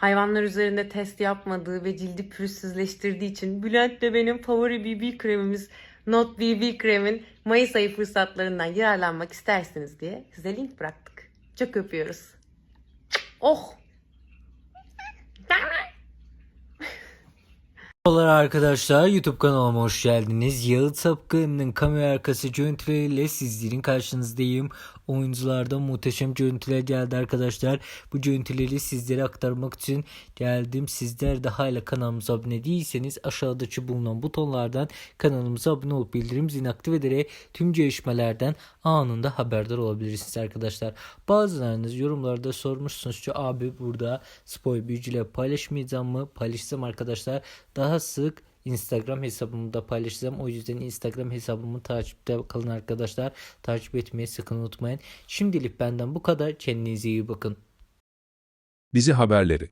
hayvanlar üzerinde test yapmadığı ve cildi pürüzsüzleştirdiği için Bülent de benim favori BB kremimiz Not BB kremin Mayıs ayı fırsatlarından yararlanmak isterseniz diye size link bıraktık. Çok öpüyoruz. Oh! Merhabalar arkadaşlar YouTube kanalıma hoş geldiniz. Yağıt Sapkın'ın kamera arkası görüntüleriyle sizlerin karşınızdayım. Oyuncularda muhteşem görüntüler geldi arkadaşlar. Bu görüntüleri sizlere aktarmak için geldim. Sizler de hala kanalımıza abone değilseniz aşağıdaki bulunan butonlardan kanalımıza abone olup bildirim zilini aktif ederek tüm gelişmelerden anında haberdar olabilirsiniz arkadaşlar. Bazılarınız yorumlarda sormuşsunuz ki abi burada spoil büyücüyle paylaşmayacağım mı? Paylaşacağım arkadaşlar. Daha sık Instagram hesabımda paylaşacağım. O yüzden Instagram hesabımı takipte kalın arkadaşlar. Takip etmeyi sakın unutmayın. Şimdilik benden bu kadar. Kendinize iyi bakın. Dizi haberleri